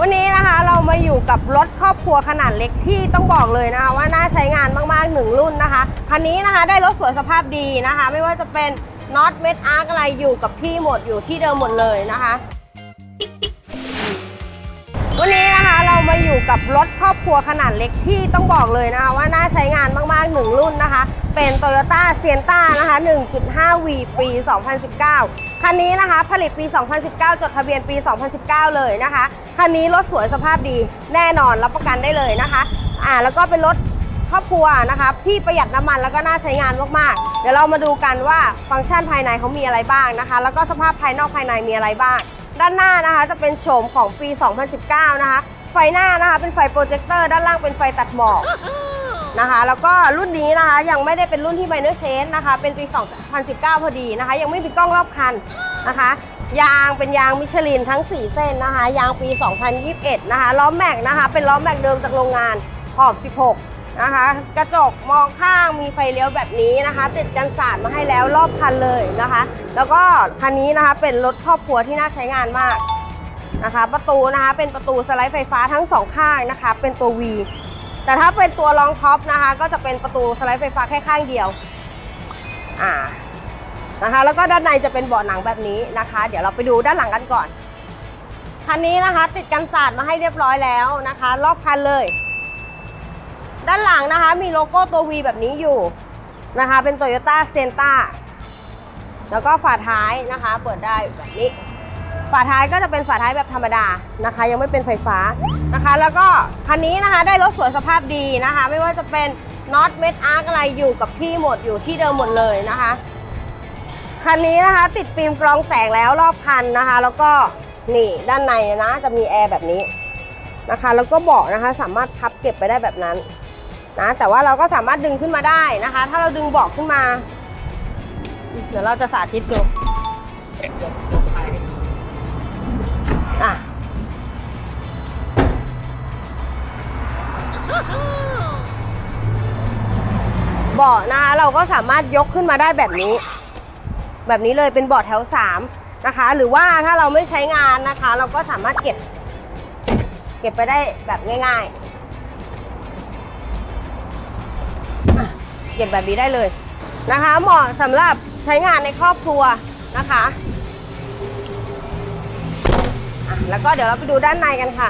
วันนี้นะคะเรามาอยู่กับรถครอบครัวขนาดเล็กที่ต้องบอกเลยนะคะว่าน่าใช้งานมากๆหนึ่งรุ่นนะคะคันนี้นะคะได้รถสวยสภาพดีนะคะ ไม่ว่าจะเป็นน็อตเม็ดอาร์กอะไรอยู่กับที่หมดอยู่ที่เดิมหมดเลยนะคะ วันนี้นะคะเรามาอยู่กับรถครอบครัวขนาดเล็กที่ต้องบอกเลยนะคะว่าน่าใช้งานมากๆหนึ่งรุ่นนะคะ เป็น Toyota s i e n t a นะคะ 1.5V ปี 2019 คันนี้นะคะผลิตปี 2019 จดทะเบียนปี 2019 เลยนะคะ คันนี้รถสวยสภาพดีแน่นอนรับประกันได้เลยนะคะ อ่าแล้วก็เป็นรถครอบครัวนะคะที่ประหยัดน้ำมันแล้วก็น่าใช้งานมากๆ เดี๋ยวเรามาดูกันว่าฟังก์ชันภายในเขามีอะไรบ้างนะคะ แล้วก็สภาพภายนอกภายในมีอะไรบ้าง ด้านหน้านะคะจะเป็นโฉมของปี 2019 นะคะ ไฟหน้านะคะเป็นไฟโปรเจคเตอร์ด้านล่างเป็นไฟตัดหมอก นะคะ แล้วก็รุ่นนี้นะคะยังไม่ได้เป็นรุ่นที่ minor change นะคะ เป็นปี 2019 พอดีนะคะ ยังไม่มีกล้องรอบคันนะคะ ยางเป็นยางมิชลินทั้ง 4 เส้นนะคะ ยางปี 2021 นะคะ ล้อแม็กนะคะ เป็นล้อแม็กเดิมจากโรงงานขอบ 16 นะคะ กระจกมองข้างมีไฟเลี้ยวแบบนี้นะคะ ติดกันสาดมาให้แล้วรอบคันเลยนะคะ แล้วก็คันนี้นะคะเป็นรถครอบครัวที่น่าใช้งานมากนะคะ ประตูนะคะเป็นประตูสไลด์ไฟฟ้าทั้งสองข้างนะคะ เป็นตัว V แต่ถ้าเป็นตัวรองท็อปนะคะ ก็จะเป็นประตูสไลด์ไฟฟ้าแค่ข้างเดียว อ่านะคะ แล้วก็ด้านในจะเป็นเบาะหนังแบบนี้นะคะ เดี๋ยวเราไปดูด้านหลังกันก่อนคันนี้นะคะติดกันสาดมาให้เรียบร้อยแล้วนะคะ รอบคันเลย ด้านหลังนะคะ มีโลโก้ตัว V แบบนี้อยู่นะคะ เป็น Toyota s e n t a แล้วก็ฝาท้ายนะคะ เปิดได้แบบนี้ ฝาท้ายก็จะเป็นฝาท้ายแบบธรรมดานะคะ ยังไม่เป็นไฟฟ้านะคะ แล้วก็คันนี้นะคะได้รถสวยสภาพดีนะคะ ไม่ว่าจะเป็นน็อตเม็ดอาร์กอะไรอยู่กับที่หมดอยู่ที่เดิมหมดเลยนะคะ คันนี้นะคะติดฟิล์มกรองแสงแล้วรอบคันนะคะ แล้วก็นี่ด้านในนะจะมีแอร์แบบนี้นะคะ แล้วก็เบาะนะคะสามารถพับเก็บไปได้แบบนั้นนะแต่ว่าเราก็สามารถดึงขึ้นมาได้นะคะ ถ้าเราดึงเบาะขึ้นมา เดี๋ยวเราจะสาธิตดู อะเบาะนะคะเราก็สามารถยกขึ้นมาได้แบบนี้ แบบนี้เลยเป็นเบาะแถว 3 นะคะ หรือว่าถ้าเราไม่ใช้งานนะคะ เราก็สามารถเก็บ เก็บไปได้แบบง่ายๆเก็บแบบนี้ได้เลยนะคะ เหมาะสำหรับใช้งานในครอบครัวนะคะ แล้วก็เดี๋ยวเราไปดูด้านในกันค่ะ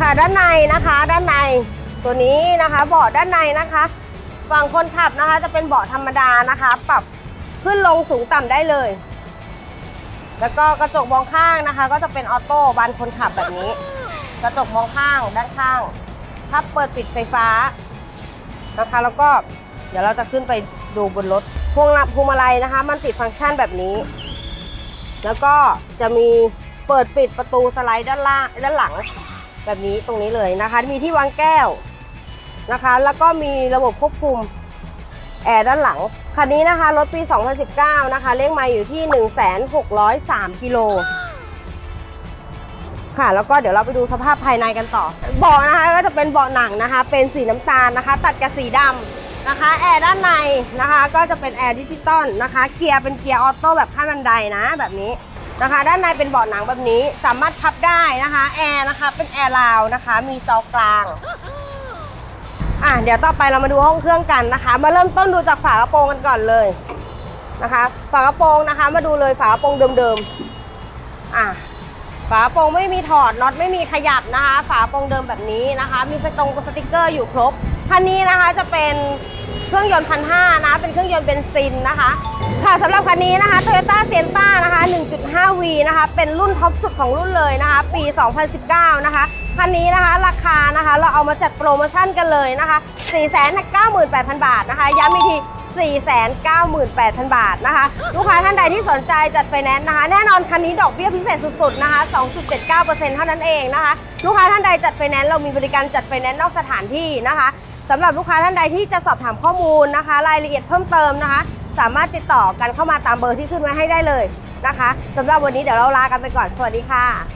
ค่ะด้านในนะคะ ด้านในตัวนี้นะคะเบาะด้านในนะคะฝั่งคนขับนะคะ จะเป็นเบาะธรรมดานะคะ ปรับขึ้นลงสูงต่ำได้เลย แล้วก็กระจกมองข้างนะคะ ก็จะเป็นออโต้บานคนขับแบบนี้ กระจกมองข้างด้านข้างพับเปิดปิดไฟฟ้านะคะ แล้วก็เดี๋ยวเราจะขึ้นไปดูบนรถพวงพวงมาลัยนะคะ มันติดฟังก์ชันแบบนี้ แล้วก็จะมี เปิดปิดประตูสไลด์ด้านล่างด้านหลัง แบบนี้ตรงนี้เลยนะคะ มีที่วางแก้วนะคะ แล้วก็มีระบบควบคุมแอร์ด้านหลัง คันนี้นะคะรถปี 2019 นะคะ เลขไมาอยู่ที่ 1,603กิโลค่ะ แล้วก็เดี๋ยวเราไปดูสภาพภายในกันต่อ เบาะนะคะ ก็จะเป็นเบาะหนังนะคะ เป็นสีน้ำตาลนะคะ ตัดกับสีดำนะคะ แอร์ด้านในนะคะ ก็จะเป็นแอร์ดิจิตอลนะคะ เกียร์เป็นเกียร์ออโต้แบบขั้นบันไดนะ แบบนี้ นะคะ ด้านในเป็นเบาะหนังแบบนี้ สามารถพับได้นะคะ แอร์นะคะ เป็นแอร์ราวนะคะ มีจอกลาง อะ เดี๋ยวต่อไปเรามาดูห้องเครื่องกันนะคะ มาเริ่มต้นดูจากฝากระโปรงกันก่อนเลยนะคะ ฝากระโปรงนะคะ มาดูเลยฝากระโปรงเดิมๆ อะ ฝากระโปรงไม่มีถอด น็อตไม่มีขยับนะคะ ฝากระโปรงเดิมแบบนี้นะคะ มีสตรงสติกเกอร์อยู่ครบ คันนี้นะคะจะเป็น เครื่องยนต์พันห้านะ เป็นเครื่องยนต์เบนซินนะคะ ค่ะสำหรับคันนี้นะคะ Toyota s i e n t a นะคะ 1.5V นะคะ เป็นรุ่นท็อปสุดของรุ่นเลยนะคะ ปี 2019 นะคะ คันนี้นะคะ ราคานะคะ เราเอามาจัดโปรโมชั่นกันเลยนะคะ 498,000 บาทนะคะ ย้ำอีกที498,000 บาทนะคะ ลูกค้าท่านใดที่สนใจจัดไฟแนนซ์นะคะ แน่นอนคันนี้ดอกเบี้ยพิเศษสุดๆนะคะ 2.79%เท่านั้นเองนะคะ ลูกค้าท่านใดจัดไฟแนนซ์เรามีบริการจัดไฟแนนซ์นอกสถานที่นะคะ สำหรับลูกค้าท่านใดที่จะสอบถามข้อมูลนะคะ รายละเอียดเพิ่มเติมนะคะ สามารถติดต่อกันเข้ามาตามเบอร์ที่ขึ้นไว้ให้ได้เลยนะคะสำหรับวันนี้เดี๋ยวเราลากันไปก่อนสวัสดีค่ะ